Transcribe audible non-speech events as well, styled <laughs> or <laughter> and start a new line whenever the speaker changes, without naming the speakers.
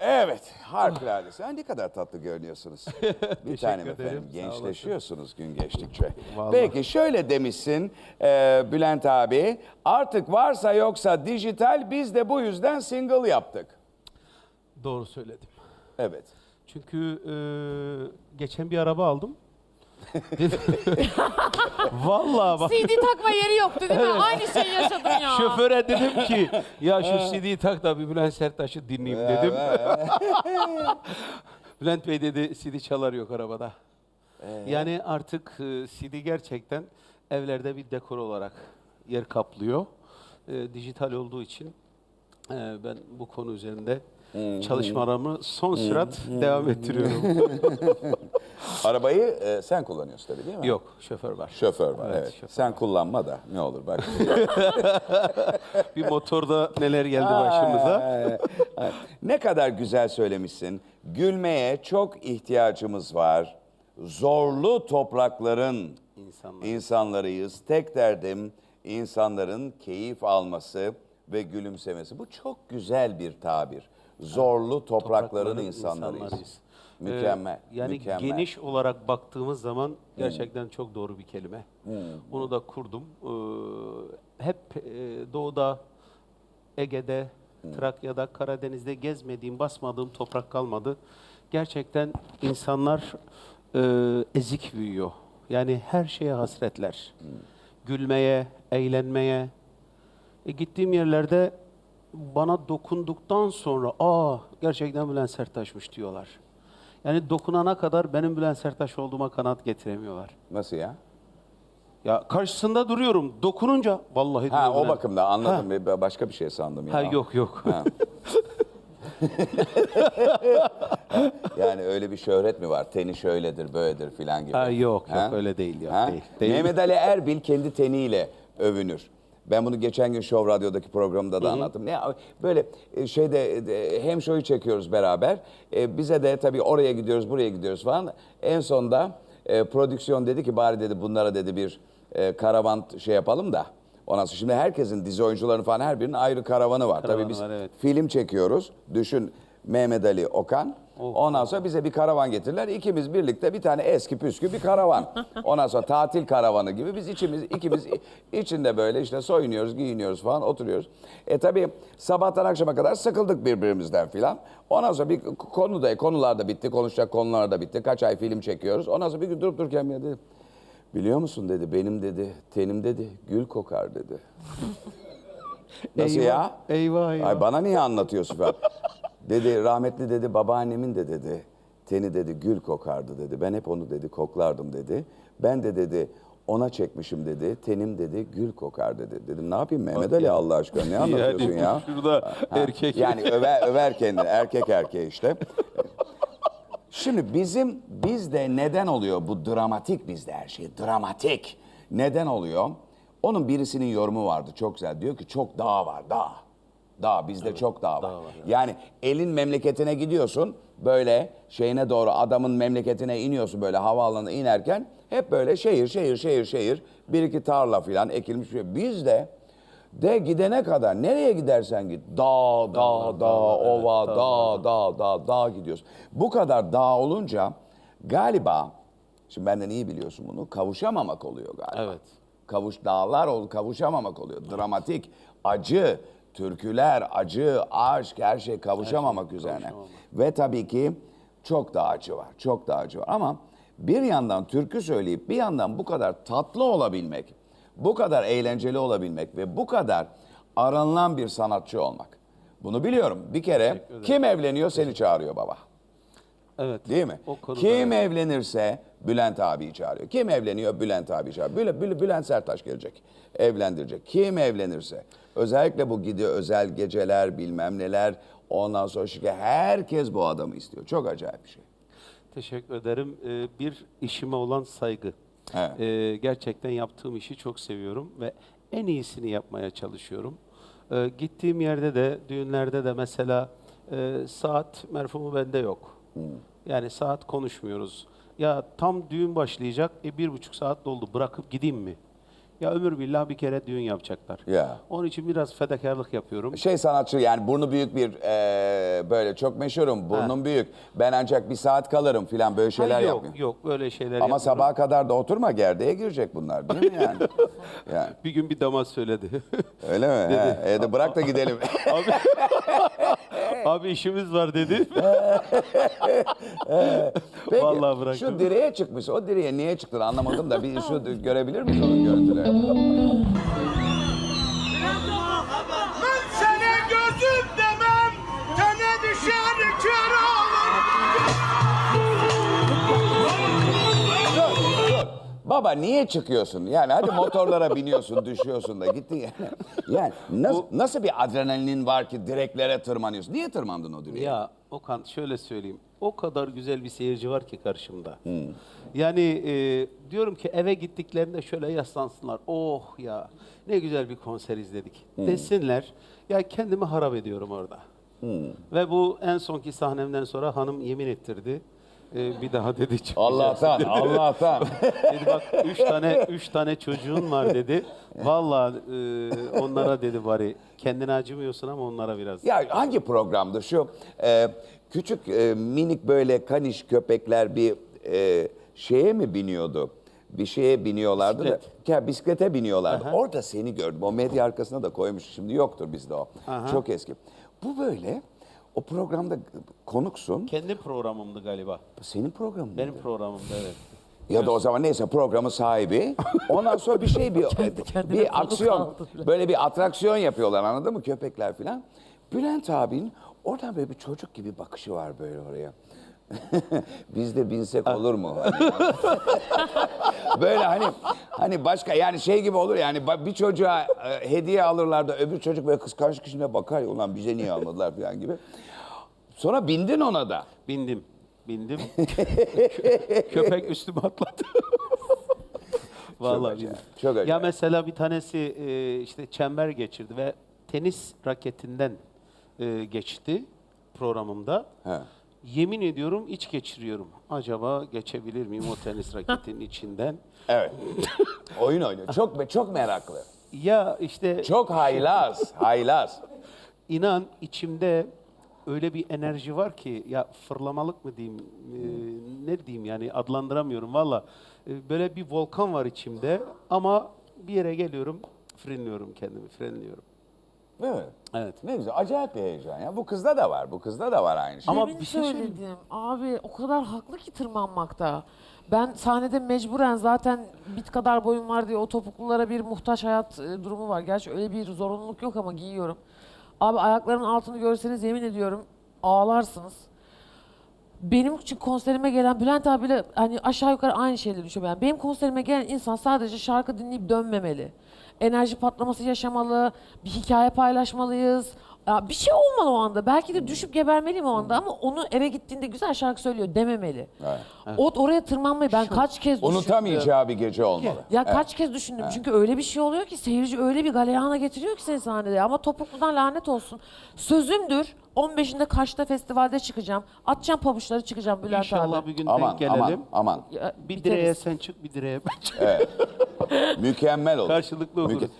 Evet, harikulade. Sen ne kadar tatlı görünüyorsunuz. <laughs> Bir tanem
ederim,
efendim, gençleşiyorsunuz gün geçtikçe.
Vallahi.
Peki şöyle demişsin e, Bülent abi, artık varsa yoksa dijital biz de bu yüzden single yaptık.
Doğru söyledim.
Evet.
Çünkü e, geçen bir araba aldım. <laughs> Vallahi bak
CD takma yeri yoktu değil mi? Aynı şeyi yaşadım ya.
şoföre dedim ki ya şu CD'yi tak da bir Bülent Serttaş'ı dinleyeyim dedim. <laughs> Bülent Bey dedi CD çalar yok arabada. Yani artık e, CD gerçekten evlerde bir dekor olarak yer kaplıyor. E, dijital olduğu için e, ben bu konu üzerinde çalışmalarımı son sürat devam ettiriyorum. <laughs>
Arabayı e, sen kullanıyorsun tabii değil mi?
Yok, şoför var.
Şoför var,
Evet,
evet.
şoför
sen kullanma da ne olur bak. <laughs>
Bir motorda neler geldi başımıza.
Ay, ne kadar güzel söylemişsin. Gülmeye çok ihtiyacımız var. Zorlu toprakların
İnsanlar.
insanlarıyız. Tek derdim insanların keyif alması ve gülümsemesi. Bu çok güzel bir tabir. Zorlu toprakların,
Toprakların
insanlarıyız.
insanlarıyız.
Mükemmel.
Ee, yani
mükemmel.
geniş olarak baktığımız zaman gerçekten çok doğru bir kelime. Onu da kurdum. Ee, hep e, doğuda, Ege'de, Trakya'da, Karadeniz'de gezmediğim, basmadığım toprak kalmadı. Gerçekten insanlar e, ezik büyüyor. Yani her şeye hasretler. Gülmeye, eğlenmeye. E, gittiğim yerlerde bana dokunduktan sonra aa gerçekten Bülent Serttaş'mış diyorlar. Yani dokunana kadar benim Bülent Serttaş olduğuma kanaat getiremiyorlar.
Nasıl ya?
Ya karşısında duruyorum. Dokununca vallahi
Ha o
Bülent.
bakımda anladım. Bir- Başka bir şey sandım ya.
Ha yok yok.
Ha. <laughs> yani öyle bir şöhret mi var? Teni şöyledir, böyledir filan gibi.
Ha, yok, yok, öyle değil ya,
Ha?
değil, değil.
Mehmet Ali Erbil kendi teniyle övünür. Ben bunu geçen gün Show Radyo'daki programda da anlattım. Ne böyle e, şeyde e, hem şoyu çekiyoruz beraber. E, bize de tabii oraya gidiyoruz, buraya gidiyoruz falan. En sonunda e, prodüksiyon dedi ki bari dedi bunlara dedi bir e, karavan şey yapalım da. Ondan sonra şimdi herkesin dizi oyuncularının falan her birinin ayrı karavanı var.
Karavanı
tabii biz
var, evet.
film çekiyoruz. Düşün Mehmet Ali Okan.
Oh.
Ondan sonra bize bir karavan getirirler. İkimiz birlikte bir tane eski püskü bir karavan. <laughs> Ondan sonra tatil karavanı gibi biz içimiz ikimiz içinde böyle işte soyunuyoruz, giyiniyoruz falan oturuyoruz. E tabii sabahtan akşama kadar sıkıldık birbirimizden filan. Ondan sonra bir konu da konular da bitti, konuşacak konular da bitti. Kaç ay film çekiyoruz. Ondan sonra bir gün durup dururken bir dedi. Biliyor musun dedi benim dedi tenim dedi gül kokar dedi. <laughs> Nasıl ya?
eyvah, eyvah.
Ay bana niye anlatıyorsun falan. Dedi rahmetli dedi babaannemin de dedi teni dedi gül kokardı dedi. Ben hep onu dedi koklardım dedi. Ben de dedi ona çekmişim dedi. Tenim dedi gül kokar dedi. Dedim ne yapayım Mehmet Ali Allah aşkına ne <laughs> anlatıyorsun
Yani
ya?
Şurada
Ha,
erkek.
Yani över, över kendini erkek erkeğe işte. Şimdi bizim bizde neden oluyor bu dramatik bizde her şey dramatik. Neden oluyor? Onun birisinin yorumu vardı çok güzel. Diyor ki çok dağ var dağ. Dağ bizde çok dağ var. Yani elin memleketine gidiyorsun böyle şeyine doğru adamın memleketine iniyorsun böyle havaalanına inerken hep böyle şehir şehir şehir şehir bir iki tarla filan ekilmiş bir şey. Bizde de gidene kadar nereye gidersen git dağ dağ dağ ova dağ dağ dağ dağ gidiyorsun. Bu kadar dağ olunca galiba şimdi benden iyi biliyorsun bunu kavuşamamak oluyor galiba.
Evet.
Kavuş dağlar ol kavuşamamak oluyor. Dramatik, acı, türküler, acı, aşk her şey kavuşamamak üzerine. Ve tabii ki çok da acı var. Çok da acı var ama bir yandan türkü söyleyip bir yandan bu kadar tatlı olabilmek, bu kadar eğlenceli olabilmek ve bu kadar aranılan bir sanatçı olmak. Bunu biliyorum. Bir kere kim evleniyor seni çağırıyor baba.
Evet.
Değil mi?
O konuda
Kim
evet.
evlenirse Bülent abi çağırıyor. Kim evleniyor? Bülent abi çağırıyor. Bül, Bül- Bülent Sertaş gelecek. Evlendirecek. Kim evlenirse. Özellikle bu gidiyor özel geceler bilmem neler. Ondan sonra şike herkes bu adamı istiyor. Çok acayip bir şey.
Teşekkür ederim. Ee, bir işime olan saygı.
Evet.
Ee, gerçekten yaptığım işi çok seviyorum ve en iyisini yapmaya çalışıyorum. Ee, gittiğim yerde de, düğünlerde de mesela e, saat merfumu bende yok. Yani saat konuşmuyoruz. Ya tam düğün başlayacak, e, bir buçuk saat doldu, bırakıp gideyim mi? Ya ömür billah bir kere düğün yapacaklar.
Ya.
Onun için biraz fedakarlık yapıyorum.
Şey sanatçı yani burnu büyük bir e, böyle çok meşhurum burnum büyük ben ancak bir saat kalırım filan böyle şeyler
Ha, yok,
yapmıyor.
yok böyle şeyler
Ama
yapmıyorum.
sabaha kadar da oturma gerdeğe girecek bunlar değil mi yani? <laughs> yani
Bir gün bir damat söyledi.
öyle mi? He, e de bırak da gidelim. <laughs>
abi, <laughs> abi işimiz var dedi.
Peki
Vallahi bıraktım.
şu direğe çıkmış. O direğe niye çıktın anlamadım da bir şu görebilir miyiz onun görüntülerini?
Ben gözüm demem, tene düşer kör olur.
Baba niye çıkıyorsun? Yani hadi motorlara biniyorsun, düşüyorsun da gittin yani. Yani nasıl, nasıl bir adrenalin var ki direklere tırmanıyorsun? Niye tırmandın o direğe?
ya Okan şöyle söyleyeyim. O kadar güzel bir seyirci var ki karşımda.
Hmm.
Yani e, diyorum ki eve gittiklerinde şöyle yaslansınlar. Oh ya ne güzel bir konser izledik.
Hmm.
Desinler. Ya kendimi harap ediyorum orada.
Hmm.
Ve bu en sonki sahnemden sonra hanım yemin ettirdi. E, bir daha dedi çıkmayacaksın
Allah'tan. Allah'tan. <laughs>
Dedi bak üç tane üç tane çocuğun var dedi. Vallahi e, onlara dedi bari kendine acımıyorsun ama onlara biraz.
Ya hangi programdı şu? e, küçük e, minik böyle kaniş köpekler bir e, şeye mi biniyordu? Bir şeye biniyorlardı
Bisiklet.
da. Ya bisiklete biniyorlardı. Orada seni gördüm. O medya arkasına da koymuş. Şimdi yoktur bizde o. Çok eski. Bu böyle o programda konuksun.
Kendi programımdı galiba.
Senin programın.
Benim programımdı evet.
Ya da o zaman neyse programın sahibi. <laughs> Ondan sonra bir şey bir <laughs>
kendine
bir aksiyon böyle bir atraksiyon yapıyorlar anladın mı köpekler filan. Bülent abinin oradan böyle bir çocuk gibi bakışı var böyle oraya. <laughs> Biz de binsek olur mu? Hani <laughs> böyle hani hani başka yani şey gibi olur yani bir çocuğa e, hediye alırlar da öbür çocuk böyle kıskançlık içinde bakar ya ulan bize niye almadılar falan gibi. Sonra bindin ona da.
Bindim. Bindim. Kö- <laughs> Köpek üstüme atladı. Vallahi
acayip, çok
Ya
acayip.
mesela bir tanesi e, işte çember geçirdi ve tenis raketinden e, geçti programımda.
He.
Yemin ediyorum iç geçiriyorum. Acaba geçebilir miyim o tenis <laughs> raketinin içinden?
Evet. Oyun oynuyor. Çok çok meraklı.
Ya işte
Çok haylaz, <laughs> haylaz.
İnan içimde öyle bir enerji var ki ya fırlamalık mı diyeyim e, ne diyeyim yani adlandıramıyorum valla. E, böyle bir volkan var içimde ama bir yere geliyorum frenliyorum kendimi frenliyorum.
Değil mi?
Evet.
Ne güzel, acayip bir heyecan ya. Bu kızda da var, bu kızda da var aynı şey.
Ama
Demin
bir şey söyleyeyim.
söyledim. Abi o kadar haklı ki tırmanmakta. Ben sahnede mecburen zaten bit kadar boyum var diye o topuklulara bir muhtaç hayat e, durumu var. Gerçi öyle bir zorunluluk yok ama giyiyorum. Abi ayaklarının altını görseniz yemin ediyorum ağlarsınız. Benim için konserime gelen Bülent abiyle hani aşağı yukarı aynı şeyleri düşünüyorum. Yani benim konserime gelen insan sadece şarkı dinleyip dönmemeli. Enerji patlaması yaşamalı, bir hikaye paylaşmalıyız. Ya bir şey olmalı o anda. Belki de düşüp gebermeliyim o anda ama onu eve gittiğinde güzel şarkı söylüyor dememeli. O oraya tırmanmayı ben kaç kez düşündüm.
Unutamayacağı bir gece olmalı.
Ya kaç kez düşündüm çünkü öyle bir şey oluyor ki seyirci öyle bir galeyana getiriyor ki seni sahnede ama topukludan lanet olsun. Sözümdür 15'inde Kaş'ta festivalde çıkacağım. Atacağım pabuçları çıkacağım Bülent
İnşallah
abi.
bir gün
Aman,
denk gelelim.
aman, aman.
Ya,
Bir
biteriz.
direğe sen çık bir direğe ben çık. <laughs>
Mükemmel olur.
Karşılıklı
Müke-
oluruz.